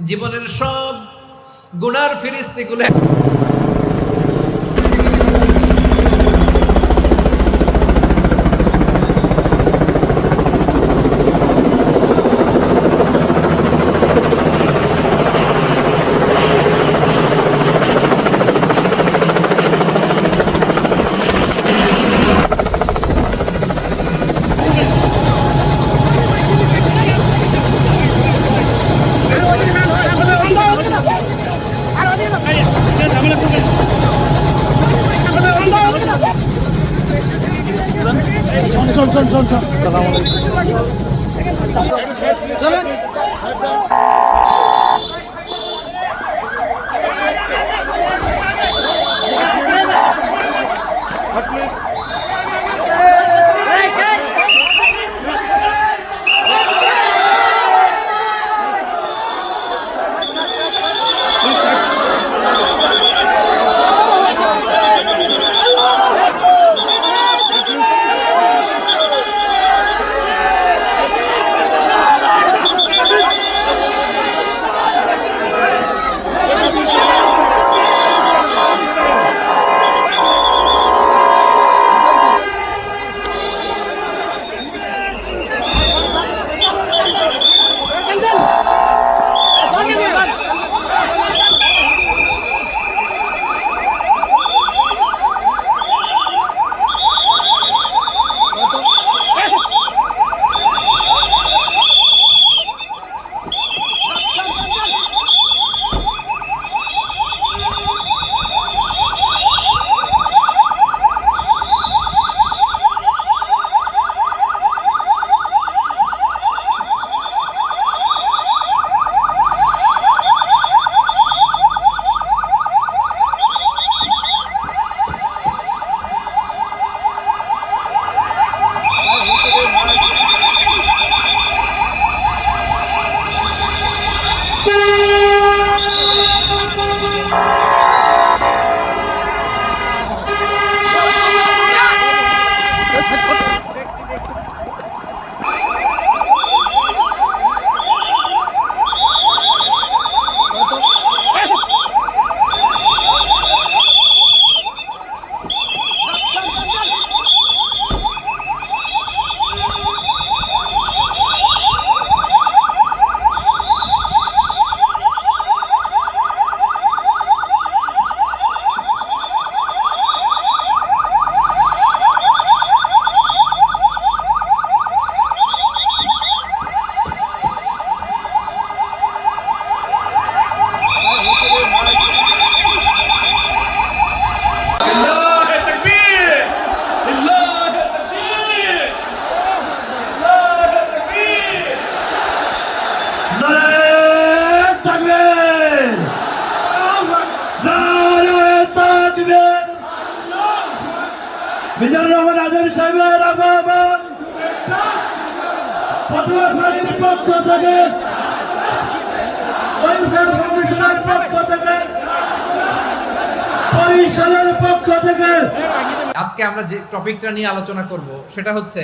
জীবনের সব গুনার ফিরিস্তিগুলো পরিষদের পক্ষ থেকে। আজকে আমরা যে টপিকটা নিয়ে আলোচনা করব, সেটা হচ্ছে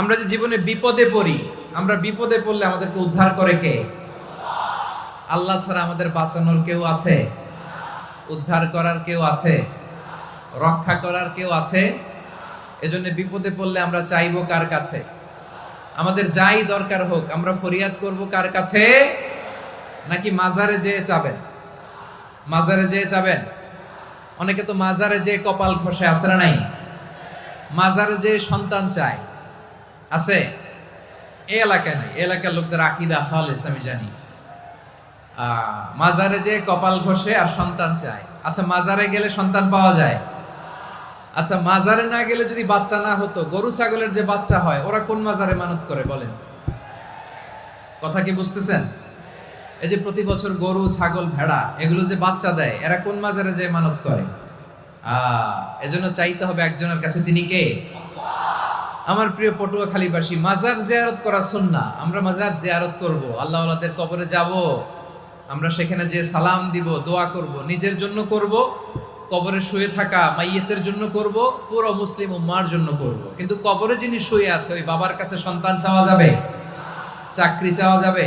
আমরা যে জীবনে বিপদে পড়ি, আমরা বিপদে পড়লে আমাদেরকে উদ্ধার করে কে? আল্লাহ ছাড়া আমাদের বাঁচানোর কেউ আছে? উদ্ধার করার কেউ আছে? রক্ষা করার কেউ আছে? এজন্য বিপদে পড়লে আমরা চাইব কার কাছে? আমাদের যাই দরকার হোক, আমরা ফরিয়াদ করব কার কাছে? নাকি মাজারে যেয়ে চাবেন? মাজারে যেয়ে চাবেন? অনেকে তো মাজারে যে কপাল খসে আছে না নাই? মাজারে যে সন্তান চায়, আছে? এই এলাকায় নাই এলাকার লোকদের আকিদা খালেস আমি জানি। মাজারে যে কপাল ঘষে আর সন্তান চায়। আচ্ছা মাজারে গেলে সন্তান পাওয়া যায়? আচ্ছা মাজারে না গেলে যদি বাচ্চা না হতো, গরু ছাগলের যে বাচ্চা হয়, ওরা কোন মাজারে মানত করে, বলেন? কথা কি বুঝতেছেন? এই যে প্রতি বছর গরু, ছাগল, ভেড়া, এগুলো যে বাচ্চা দেয়, এরা কোন মাজারে যে মানত করে? এজন্য চাইতে হবে একজনের কাছে, তিনি কে? আমার প্রিয় পটুয়াখালীবাসী, মাজার জিয়ারত করা সুন্না আমরা মাজার জিয়ারত করব আল্লাহ আল্লাহদের কবরে যাব, আমরা সেখানে যে সালাম দিব, দোয়া করব, নিজের জন্য করব, কবরে শুয়ে থাকা মাইয়েতের জন্য করব, পুরো মুসলিম উম্মার জন্য করব। কিন্তু কবরে যিনি শুয়ে আছে, ওই বাবার কাছে সন্তান চাওয়া যাবে? চাকরি চাওয়া যাবে?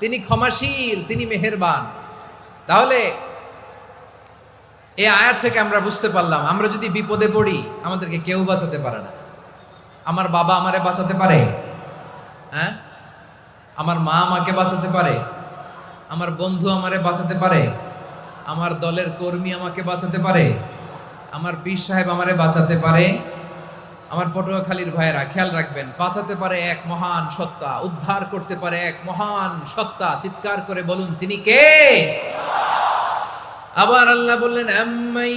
তিনি ক্ষমাশীল, তিনি মেহেরবান। তাহলে এই আয়াত থেকে আমরা বুঝতে পারলাম, আমরা যদি বিপদে পড়ি, আমাদেরকে কেউ বাঁচাতে পারে না। আমার বাবা আমারে বাঁচাতে পারে? হ্যাঁ? আমার মা আমাকে বাঁচাতে পারে? আমার বন্ধু আমারে বাঁচাতে পারে? আমার দলের কর্মী আমাকে বাঁচাতে পারে? আমার পীর সাহেব আমারে বাঁচাতে পারে? আমার পটুয়াখালীর ভাইয়েরা, খেয়াল রাখবেন, বাঁচাতে পারে এক মহান সত্তা, উদ্ধার করতে পারে এক মহান সত্তা। চিৎকার করে বলুন, তিনি কে? আবার আল্লাহ বললেন, আম্মাই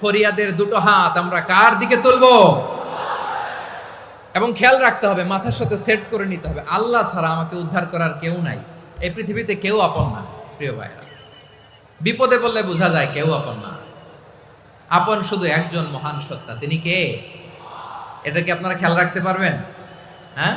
ফরিয়াদের দুটো হাত আমরা কার দিকে তুলবো? এবং খেয়াল রাখতে হবে, মাথার সাথে সেট করে নিতে হবে। আল্লাহ ছাড়া আমাকে উদ্ধার করার কেউ নাই। এই পৃথিবীতে কেউ আপন না, প্রিয় ভাইরা বিপদে বললে বোঝা যায় কেউ আপন না। আপন শুধু একজন মহান সত্তা, তিনি কে? এটা কি আপনারা খেয়াল রাখতে পারবেন? হ্যাঁ?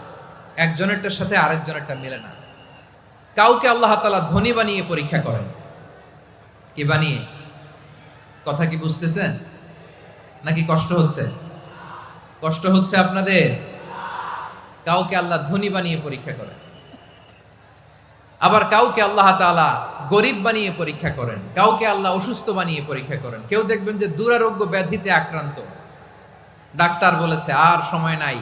একজনেরটার সাথে আরেকজনেরটা মেলে না। কাউকে আল্লাহ তাআলা ধনী বানিয়ে পরীক্ষা করেন। কি বানিয়ে? কথা কি বুঝতেছেন? নাকি কষ্ট হচ্ছে? কষ্ট হচ্ছে আপনাদের? কাউকে আল্লাহ ধনী বানিয়ে পরীক্ষা করেন। আবার কাউকে আল্লাহ তাআলা গরিব বানিয়ে পরীক্ষা করেন। কাউকে আল্লাহ অসুস্থ বানিয়ে পরীক্ষা করেন। কেউ দেখবেন যে দুরারোগ্য ব্যাধিতে আক্রান্ত। ডাক্তার বলেছে, আর সময় নাই।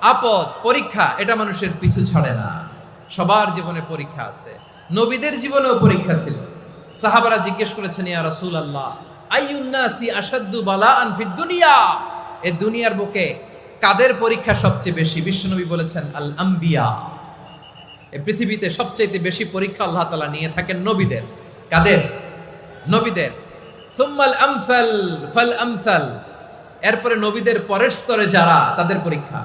আপদ, পরীক্ষা, এটা মানুষের পিছু ছাড়ে না। সবার জীবনে পরীক্ষা আছে। নবীদের জীবনেও পরীক্ষা ছিল। সাহাবারা জিজ্ঞেস করেছেন, ইয়া রাসূল আল্লাহ আইয়ুন্নাসি দুনিয়া? দুনিয়ার বুকে কাদের পরীক্ষা সবচেয়ে বেশি? বিশ্বনবী বলেছেন আল আম্বিয়া পৃথিবীতে সবচাইতে বেশি পরীক্ষা আল্লাহ তাআলা নিয়ে থাকেন নবীদের। কাদের? নবীদের। সুম্মাল আমসাল, ফাল আমসাল। এরপরে নবীদের পরের স্তরে যারা, তাদের পরীক্ষা।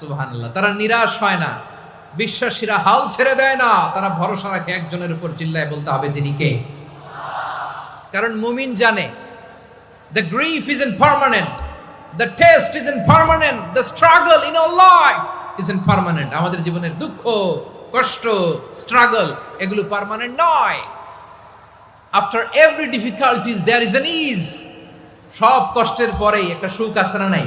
সুবহানাল্লাহ। তারা নিরাশ হয় না। বিশ্বাসীরা হাল ছেড়ে দেয় না। তারা ভরসা রাখে একজনের উপর চিল্লায় বলতে হবে তিনি কে। কারণ মুমিন জানে the grief is impermanent the test is impermanent the struggle in our life is impermanent আমাদের জীবনের দুঃখ, কষ্ট স্ট্রাগল এগুলো পার্মানেন্ট নয়। After every difficulties there is an ease সব কষ্টের পরেই একটা সুখ আছে না নাই?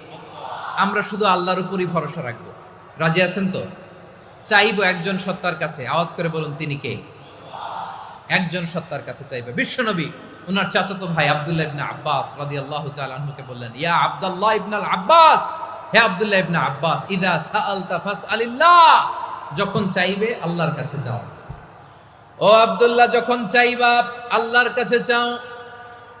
আমরা শুধু আল্লাহর উপরই ভরসা রাখব। রাজি আছেন তো? চাইব একজন সত্তার কাছে। আওয়াজ করে বলুন, তিনি কে? একজন সত্তার কাছে চাইবে। বিশ্বনবী ওনার চাচাতো ভাই আব্দুল্লাহ ইবনে আব্বাস রাদিয়াল্লাহু তাআলা আনহুকে বললেন, ইয়া আব্দুল্লাহ ইবনে আল আব্বাস, হে আব্দুল্লাহ ইবনে আব্বাস, ইদা সাআলতা ফাসআলিল্লাহ। যখন চাইবে আল্লাহর কাছে যাও। ও আব্দুল্লাহ, যখন চাইবা আল্লাহর কাছে চাও ওয়া ইদা ইসতাআনতা ফাসতাইন বিল্লাহ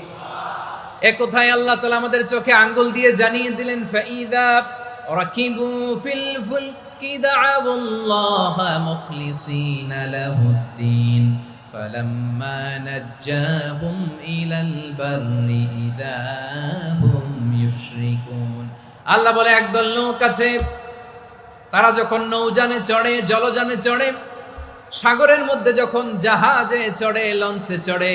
এ কোথায় আল্লাহ তাআলা আমাদের চোখে আঙ্গুল দিয়ে জানিয়ে দিলেন ফাইদা রাকিবু ফিল ফুলকি দাআউল্লাহ মুখলিসিনা লাহুদ্দিন فلما نجاهم إلى البر إذا هم يشركون আল্লাহ বলে একদল লোক আছে তারা যখন নৌযানে চড়ে জলযানে চড়ে সাগরের মধ্যে যখন জাহাজে চড়ে লঞ্চে চড়ে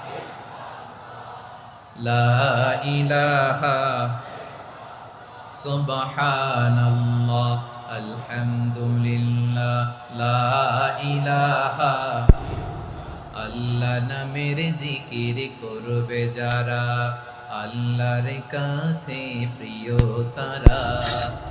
লা ইলাহা সুবহানাল্লাহ, আলহামদুলিল্লাহ, লা ইলাহা। আল্লাহ নামের জিকির করবে যারা, আল্লাহর কাছে প্রিয় তারা।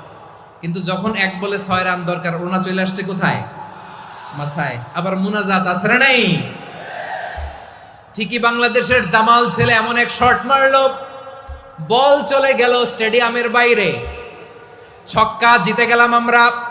কিন্তু যখন এক বলে ছয় রান দরকার, ওনা চলে আসছে কোথায়? মাথায়। আবার মুনাজাত আছে না নাই? ঠিকই বাংলাদেশের দামাল ছেলে এমন এক শর্ট মারলো। বল চলে গেল স্টেডিয়ামের বাইরে। ছক্কা, জিতে গেলাম আমরা।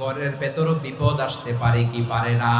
ঘরের ভেতরও বিপদ আসতে পারে কি পারে না?